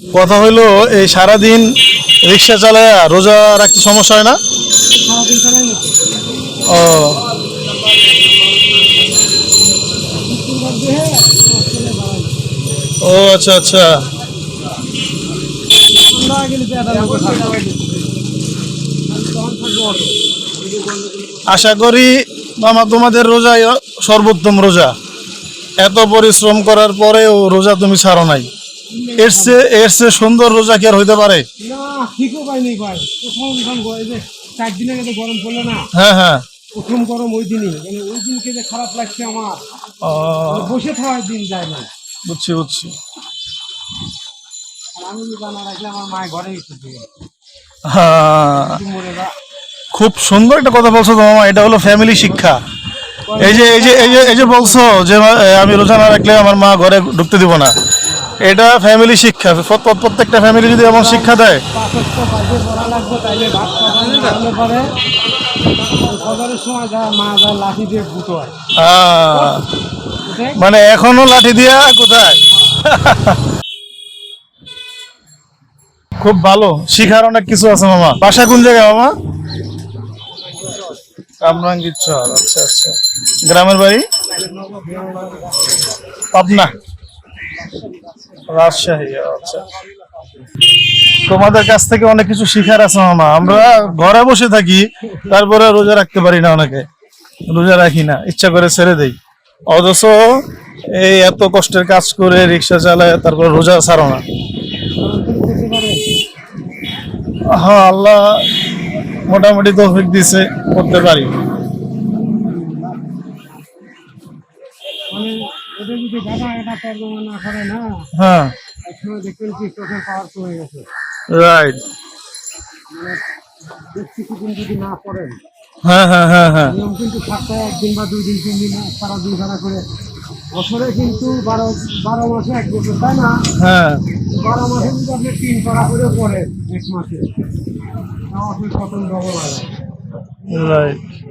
কথা হইল, এই সারাদিন রিক্সা চালায় রোজা রাখতে সমস্যা হয় না? ও। ও আচ্ছা আচ্ছা। আশা করি মামা, তোমাদের রোজা সর্বোত্তম রোজা। এত পরিশ্রম করার পরেও রোজা তুমি ছাড়ো নাই। এর চেয়ে এর চেয়ে সুন্দর রোজা কি আর হইতে পারে? না ঠিকও পাইনি ভাই। প্রথম যে চার দিন আগে গরম পড়ল না হ্যাঁ হ্যাঁ। প্রথম গরম ওই দিনই। মানে ওই দিনকে যে খারাপ লাগছে আমার বসে থাকার দিন যায় না। বুঝছি বুঝছি। আমি যদি রাখলে আমার মায়ের ঘরে হ্যাঁ। খুব সুন্দর একটা কথা বলছো তোমার এটা হলো ফ্যামিলি শিক্ষা। এই যে এই যে এই যে এই যে বলছো যে আমি রোজা না রাখলে আমার মা ঘরে ঢুকতে দিব না। এটা ফ্যামিলি শিক্ষা। প্রত্যেকটা ফ্যামিলি যদি এমন শিক্ষা দেয়? মানে এখনও লাঠি দিয়া কোথায়? খুব ভালো, শিখার অনেক কিছু আছে মামা। বাসা কোন জায়গায় মামা আচ্ছা আচ্ছা। গ্রামের বাড়ি? পাবনা। রাজশাহী আচ্ছা। তোমাদের কাছ থেকে অনেক কিছু শিখার আছে মামা। আমরা ঘরে বসে থাকি, তারপরে রোজা রাখতে পারি না অনেকে। রোজা রাখি না, ইচ্ছা করে ছেড়ে দেই। অথচ এই এত কষ্টের কাজ করে রিক্সা চালায়, তারপর রোজা ছাড়ো না। হ্যাঁ আল্লাহ মোটামুটি তৌফিক দিছে, করতে পারি। ওদের যদি গাদা এটা তর্জমা না করে না হ্যাঁ। একসময় দেখবেন কি চোখের পাওয়ার কমে গেছে। রাইট মানে বেশ কিছুদিন যদি না করেন হ্যাঁ হ্যাঁ হ্যাঁ হ্যাঁ। নিয়ম কিন্তু সপ্তাহে একদিন বা দুই দিন তিন দিন সারা দিন সারা করে। বছরে কিন্তু বারো বারো মাসে এক বছর তাই না? হ্যাঁ। বারো মাসে যদি আপনি তিন পারা করে পড়েন এক মাসে। তাও আপনি কত ডবল হয় রাইট